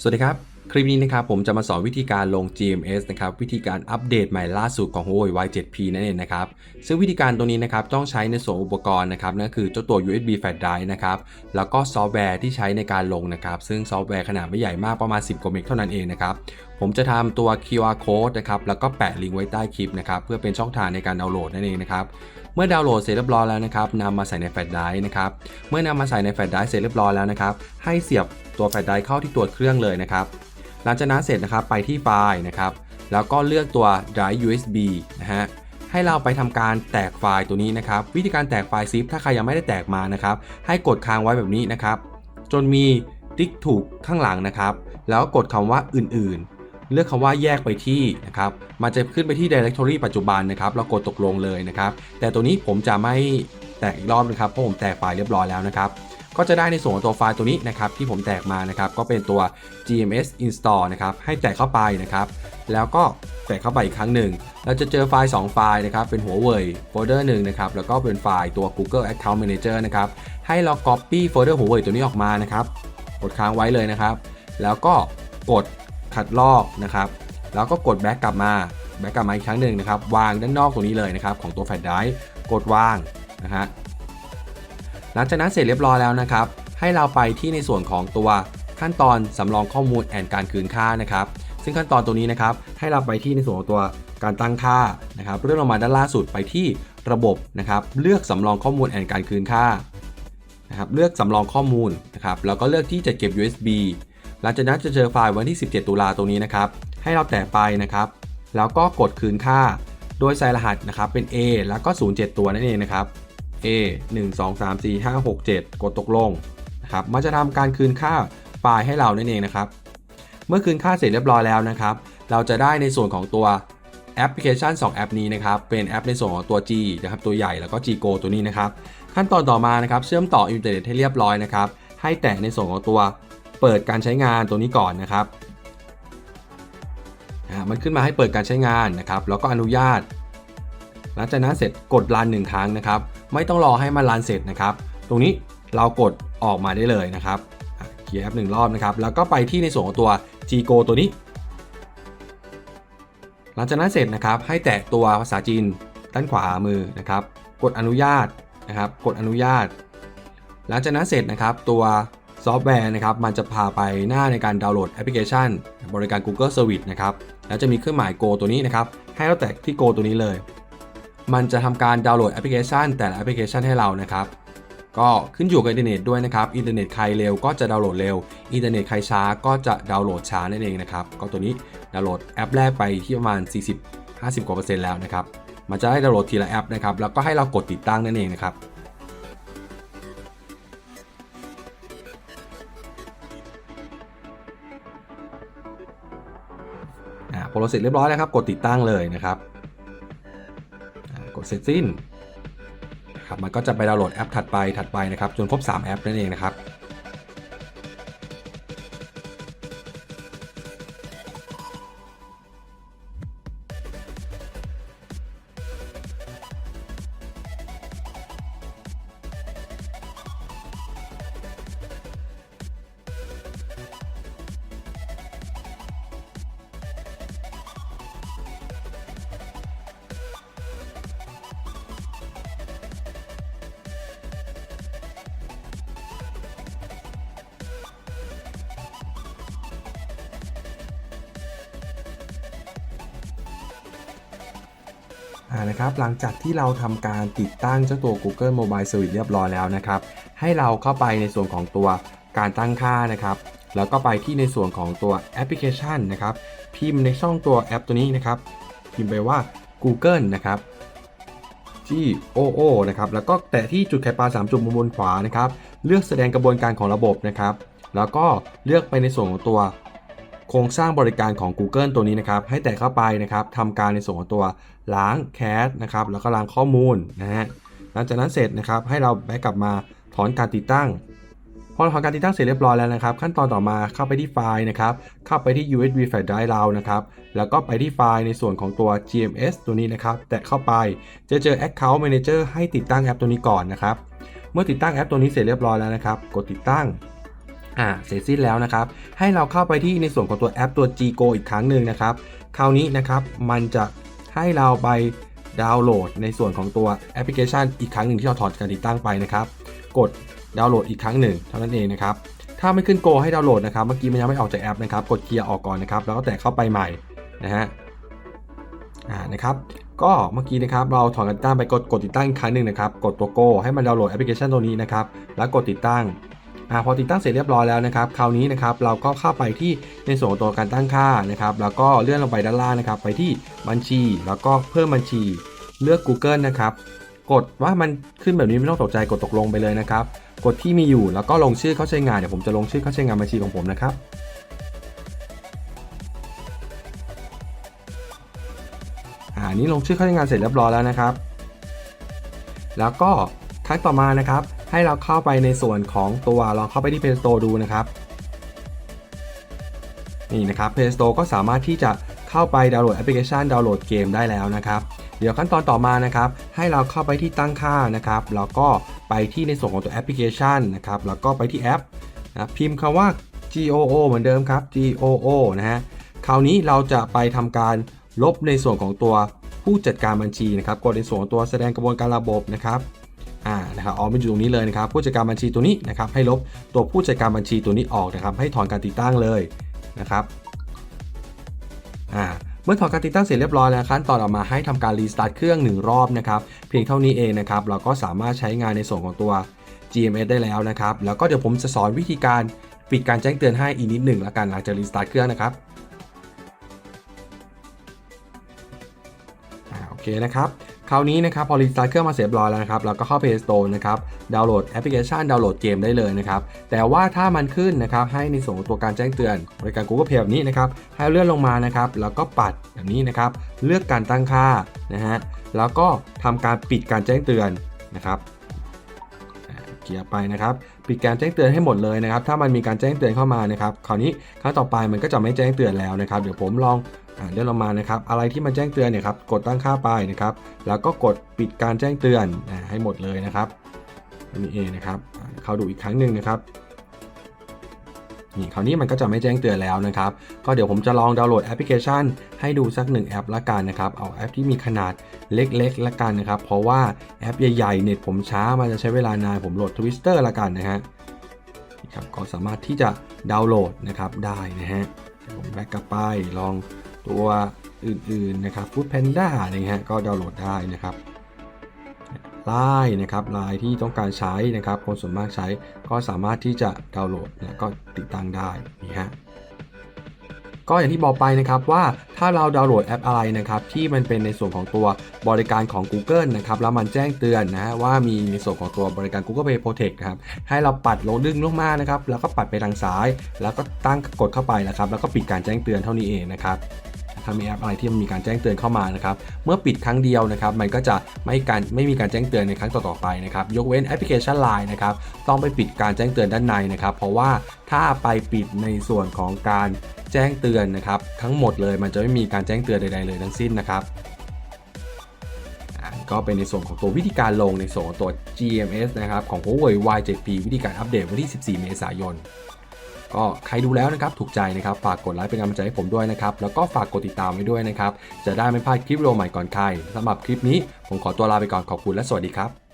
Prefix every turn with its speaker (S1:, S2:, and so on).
S1: สวัสดีครับ คลิปนี้นะครับผมจะมาสอนวิธีการลง GMS นะครับวิธีการอัปเดตใหม่ล่าสุดของ Huawei Y7P นั่นเองนะครับซึ่งวิธีการตรงนี้นะครับต้องใช้ในส่วนอุปกรณ์นะครับนั่นคือเจ้าตัว USB flash drive นะครับแล้วก็ซอฟต์แวร์ที่ใช้ในการลงนะครับซึ่งซอฟต์แวร์ขนาดไม่ใหญ่มากประมาณ 10กว่าเมกเท่านั้นเองนะครับผมจะทำตัว QR code นะครับแล้วก็แปะลิงก์ไว้ใต้คลิปนะครับเพื่อเป็นช่องทางในการดาวน์โหลดนั่นเองนะครับ เมื่อดาวน์โหลดเสร็จเรียบร้อยแล้วนะครับนำมาใส่ในแฟลชไดรฟ์นะครับ เมื่อนำมาใส่ในแฟลชไดรฟ์เสร็จเรียบร้อยแล้วนะครับ ให้เสียบตัวแฟลชไดรฟ์เข้าที่ตัวเครื่องเลยนะครับ หลังจากนั้นเสร็จนะครับไปที่ไฟล์นะครับ แล้วก็เลือกตัว drive USB นะฮะให้เราไปทำการแตกไฟล์ตัวนี้นะครับ วิธีการแตกไฟล์ zip ถ้าใครยังไม่ได้แตกมานะครับ ให้กดค้างไว้แบบนี้นะครับ จนมีติ๊กถูกข้างหลังนะครับ แล้วกดคำว่าอื่นๆ เลือกคำว่าแยกไปที่นะครับ มันจะขึ้นไปที่ directory ปัจจุบันนะครับ เรากดตกลงเลยนะครับ แต่ตัวนี้ผมจะไม่แตกอีกรอบนะครับ เพราะผมแตกไฟล์เรียบร้อยแล้วนะครับ ก็จะได้ในส่วนของตัวไฟล์ตัวนี้นะครับที่ผมแตกมานะครับ ก็เป็นตัว gms install นะครับ ให้แตกเข้าไปนะครับ แล้วก็แตกเข้าไปอีกครั้งหนึ่ง เราจะเจอไฟล์ 2 ไฟล์นะครับ เป็นหัวเว่ยโฟลเดอร์หนึ่งนะครับ แล้วก็เป็นไฟล์ตัว Google Account Manager นะครับ ให้เรา copy โฟลเดอร์หัวเว่ยตัวนี้ออกมานะครับ กดค้างไว้เลยนะครับ แล้วก็กด คัดลอกนะครับแล้วก็กดแบ็กกลับมาแบ็กกลับมาอีกครั้งหนึ่งนะครับ วางด้านนอกตรงนี้เลยนะครับ ของตัวแฟลชไดรฟ์กดวางนะฮะหลังจากนั้นเสร็จเรียบร้อยแล้วนะครับ ให้เราไปที่ในส่วนของตัวขั้นตอนสำรองข้อมูลแอนการคืนค่านะครับ ซึ่งขั้นตอนตัวนี้นะครับ ให้เราไปที่ในส่วนของตัวการตั้งค่านะครับเลื่อนลงมาด้านล่าสุดไปที่ระบบนะครับ เลือกสำรองข้อมูลแอนการคืนค่านะครับ เลือกสำรองข้อมูลนะครับแล้วก็เลือกที่จะเก็บ USB หลังจากนั้นจะเจอไฟล์วันที่ 17 ตุลาตรงนี้นะครับ ให้เราแตะไปนะครับ แล้วก็กดคืนค่า โดยใส่รหัสนะครับเป็น A แล้วก็ 07 ตัวนั่นเองนะครับ A 1 2 3 4 5 6 7 กดตกลงนะครับ มันจะทำการคืนค่าไฟล์ให้เรานั่นเองนะครับ เมื่อคืนค่าเสร็จเรียบร้อยแล้วนะครับ เราจะได้ในส่วนของตัวแอปพลิเคชัน 2 แอปนี้นะครับ เป็นแอปในส่วนของตัว G นะครับ ตัวใหญ่แล้วก็ G Go ตัวนี้นะครับ ขั้นตอนต่อมานะครับ เชื่อมต่ออินเทอร์เน็ตให้เรียบร้อยนะครับ ให้แตะในส่วนของตัว เปิดการใช้งานตัวนี้ก่อนนะครับมันขึ้นมาให้เปิดการใช้งานนะครับ แล้วก็อนุญาต หลังจากนั้นเสร็จกดรันหนึ่งครั้งนะครับ ไม่ต้องรอให้มันรันเสร็จนะครับ ตรงนี้เรากดออกมาได้เลยนะครับเคลียร์แอปหนึ่งรอบนะครับ แล้วก็ไปที่ในส่วนของตัว Ggo ตัวนี้ หลังจากนั้นเสร็จนะครับ ให้แตะตัวภาษาจีนด้านขวามือนะครับ กดอนุญาตนะครับ กดอนุญาต หลังจากนั้นเสร็จนะครับ ตัว ซอฟต์แวร์นะครับมันจะพาไปหน้าในการดาวน์โหลดแอปพลิเคชัน บริการ Google Service นะครับแล้วจะมีเครื่องหมาย Go ตัวนี้นะครับให้เราแตะที่ Go ตัวนี้เลย มันจะทำการดาวน์โหลดแอปพลิเคชัน แต่ละแอปพลิเคชันให้เรานะครับก็ขึ้นอยู่กับอินเทอร์เน็ตด้วยนะครับอินเทอร์เน็ตใครเร็วก็จะดาวน์โหลดเร็วอินเทอร์เน็ตใครช้าก็จะดาวน์โหลดช้านั่นเองนะครับก็ตัวนี้ดาวน์โหลดแอปแรกไปที่ประมาณ 40-50กว่าเปอร์เซ็นต์แล้วนะครับมันจะให้ดาวน์โหลดทีละแอปนะครับแล้วก็ให้เรากดติดตั้งนั่นเองนะครับ อ่าพอเราเสร็จเรียบร้อยแล้วครับ กดติดตั้งเลยนะครับกดเสร็จสิ้นครับมันก็จะไปดาวน์โหลดแอปถัดไปถัดไปนะครับ จนครบ 3 แอปนั่นเองนะครับ อ่านะครับหลังจากที่เราทำการติดตั้งเจ้าตัว Google Mobile Service เรียบร้อยแล้วนะครับ ให้เราเข้าไปในส่วนของตัวการตั้งค่านะครับ แล้วก็ไปที่ในส่วนของตัวแอปพลิเคชันนะครับ พิมพ์ในช่องตัวแอปตัวนี้นะครับ พิมพ์ไปว่า Google นะครับ G O O นะครับ แล้วก็แตะที่จุดไข่ปลา3จุดบนขวานะครับ เลือกแสดงกระบวนการของระบบนะครับ แล้วก็เลือกไปในส่วนของตัว ครงสร้างบริการของ Google ตัวนี้นะครับ ให้แตะเข้าไปนะครับทำการในส่วนของตัวล้างแคชนะครับ แล้วก็ล้างข้อมูลนะฮะ หลังจากนั้นเสร็จนะครับ ให้เราแบ็กกลับมาถอนการติดตั้ง พอถอนการติดตั้งเสร็จเรียบร้อยแล้วนะครับ ขั้นตอนต่อมาเข้าไปที่ไฟล์นะครับ เข้าไปที่ USB flash drive เรานะครับ แล้วก็ไปที่ไฟล์ในส่วนของตัว GMS ตัวนี้นะครับ แตะเข้าไป จะเจอ Account Manager ให้ติดตั้งแอปตัวนี้ก่อนนะครับ เมื่อติดตั้งแอปตัวนี้เสร็จเรียบร้อยแล้วนะครับ กดติดตั้ง อ่าเสร็จสิ้นแล้วนะครับ ให้เราเข้าไปที่ในส่วนของตัวแอปตัว G Go อีกครั้งหนึ่งนะครับ คราวนี้นะครับมันจะให้เราไปดาวน์โหลด ในส่วนของตัวแอปพลิเคชันอีกครั้งหนึ่งที่เราถอดการติดตั้งไปนะครับ กดดาวน์โหลดอีกครั้งหนึ่งเท่านั้นเองนะครับ ถ้าไม่ขึ้น Go ให้ดาวน์โหลดนะครับ เมื่อกี้มันยังไม่ออกจากแอปนะครับ กดเคลียร์ออกก่อนนะครับ แล้วก็แตะเข้าไปใหม่นะฮะ อ่า นะครับ ก็เมื่อกี้นะครับเราถอนกันติดตั้งไปกดกดติดตั้งอีกครั้งหนึ่งนะครับ กดตัว Go ให้มันดาวน์โหลดแอปพลิเคชันตัวนี้นะครับ แล้วกดติดตั้ง อ่าพอติดตั้งเสร็จเรียบร้อยแล้วนะครับคราวนี้นะครับเราก็เข้าไปที่ในส่วนของตัวการตั้งค่านะครับแล้วก็เลื่อนลงไปด้านล่างนะครับ ไปที่บัญชี แล้วก็เพิ่มบัญชี เลือก Google นะครับกดว่ามันขึ้นแบบนี้ไม่ต้องตกใจกดตกลงไปเลยนะครับ กดที่มีอยู่แล้วก็ลงชื่อเข้าใช้งานเดี๋ยวผมจะลงชื่อเข้าใช้งานบัญชีของผมนะครับอ่านี่ลงชื่อเข้าใช้งานเสร็จเรียบร้อยแล้วนะครับ แล้วก็ครั้งต่อมานะครับ ให้เราเข้าไปในส่วนของตัวลองเข้าไปที่ Play Store ดูนะครับ นี่นะครับ Play Store ก็สามารถที่จะเข้าไปดาวน์โหลดแอปพลิเคชันดาวน์โหลดเกมได้แล้วนะครับ เดี๋ยวขั้นตอนต่อมานะครับ ให้เราเข้าไปที่ตั้งค่านะครับ แล้วก็ไปที่ในส่วนของตัวแอปพลิเคชันนะครับ แล้วก็ไปที่แอปนะพิมพ์คำว่า GOO เหมือนเดิมครับ GOO นะฮะ คราวนี้เราจะไปทำการลบในส่วนของตัวผู้จัดการบัญชีนะครับ กดในส่วนตัวแสดงกระบวนการระบบนะครับ อ่านะครับออกมาอยู่ตรงนี้เลยนะครับผู้จัดการบัญชีตัวนี้นะครับให้ลบตัวผู้จัดการบัญชีตัวนี้ออกนะครับ ให้ถอนการติดตั้งเลยนะครับอ่าเมื่อถอนการติดตั้งเสร็จเรียบร้อยแล้วขั้นตอนออกมาให้ทำการรีสตาร์ทเครื่อง1รอบนะครับเพียงเท่านี้เองนะครับเราก็สามารถใช้งานในส่วนของตัว GMS ได้แล้วนะครับ แล้วก็เดี๋ยวผมจะสอนวิธีการปิดการแจ้งเตือนให้อีกนิดหนึ่งละกันหลังจากรีสตาร์ทเครื่องนะครับโอเคนะครับ คราวนี้นะครับพอรีสตาร์ทเครื่องมาเสร็จเรียบร้อยแล้วนะครับเราก็เข้า Play Store นะครับดาวน์โหลดแอปพลิเคชันดาวน์โหลดเกมได้เลยนะครับแต่ว่าถ้ามันขึ้นนะครับให้ในส่วนของตัวการแจ้งเตือนบริการ Google Play แบบนี้นะครับให้เลื่อนลงมานะครับแล้วก็ปัดแบบนี้นะครับเลือกการตั้งค่านะฮะแล้วก็ทำการปิดการแจ้งเตือนนะครับเกียร์ไปนะครับปิดการแจ้งเตือนให้หมดเลยนะครับถ้ามันมีการแจ้งเตือนเข้ามานะครับคราวนี้ครั้งต่อไปมันก็จะไม่แจ้งเตือนแล้วนะครับเดี๋ยวผมลอง เลื่อนลงมานะครับ อะไรที่มันแจ้งเตือนเนี่ยครับ กดตั้งค่าไปนะครับ แล้วก็กดปิดการแจ้งเตือนให้หมดเลยนะครับอันนี้เองนะครับ เข้าดูอีกครั้งหนึ่งนะครับนี่คราวนี้มันก็จะไม่แจ้งเตือนแล้วนะครับ ก็เดี๋ยวผมจะลองดาวน์โหลดแอปพลิเคชัน ให้ดูสักหนึ่งแอปละกันนะครับ เอาแอปที่มีขนาดเล็กๆละกันนะครับ เพราะว่าแอปใหญ่ๆเน็ตผมช้ามันจะใช้เวลานานผมโหลด Twister ละกันนะฮะนี่ครับก็สามารถที่จะดาวน์โหลดนะครับได้นะฮะผมแบ็กกลับไปลอง ตัวอื่นๆนะครับ Food Panda อะไรเงี้ยก็ดาวน์โหลดได้นะครับไลน์นะครับไลน์ที่ต้องการใช้นะครับคนส่วนมากใช้ก็สามารถที่จะดาวน์โหลดนะก็ติดตั้งได้นี่ฮะก็อย่างที่บอกไปนะครับว่าถ้าเราดาวน์โหลดแอปอะไรนะครับที่มันเป็นในส่วนของตัวบริการของ Google นะครับแล้วมันแจ้งเตือนนะว่ามีในส่วนของตัวบริการ Google Play Protect นะครับให้เราปัดลงดึงลงมานะครับแล้วก็ปัดไปทางซ้าย แล้วก็ตั้งกดเข้าไปนะครับแล้วก็ปิดการแจ้งเตือนเท่านี้เองนะครับ ถ้ามีแอปอะไรที่มันมีการแจ้งเตือนเข้ามานะครับเมื่อปิดครั้งเดียวนะครับมันก็จะไม่การไม่มีการแจ้งเตือนในครั้งต่อๆไปนะครับยกเว้นแอปพลิเคชัน Line นะครับต้องไปปิดการแจ้งเตือนด้านในนะครับ เพราะว่าถ้าไปปิดในส่วนของการแจ้งเตือนนะครับ ทั้งหมดเลยมันจะไม่มีการแจ้งเตือนใดๆเลยทั้งสิ้นนะครับอ่าก็เป็นในส่วนของตัววิธีการลงในส่วนของตัว GMS นะครับของ Huawei Y7P วิธีการอัปเดตวันที่ 14 เมษายน ก็ใครดูแล้วนะครับถูกใจนะครับฝากกดไลค์เป็นกำลังใจให้ผมด้วยนะครับแล้วก็ฝากกดติดตามไว้ด้วยนะครับจะได้ไม่พลาดคลิปวิดีโอใหม่ก่อนใครสำหรับคลิปนี้ผมขอตัวลาไปก่อนขอบคุณและสวัสดีครับ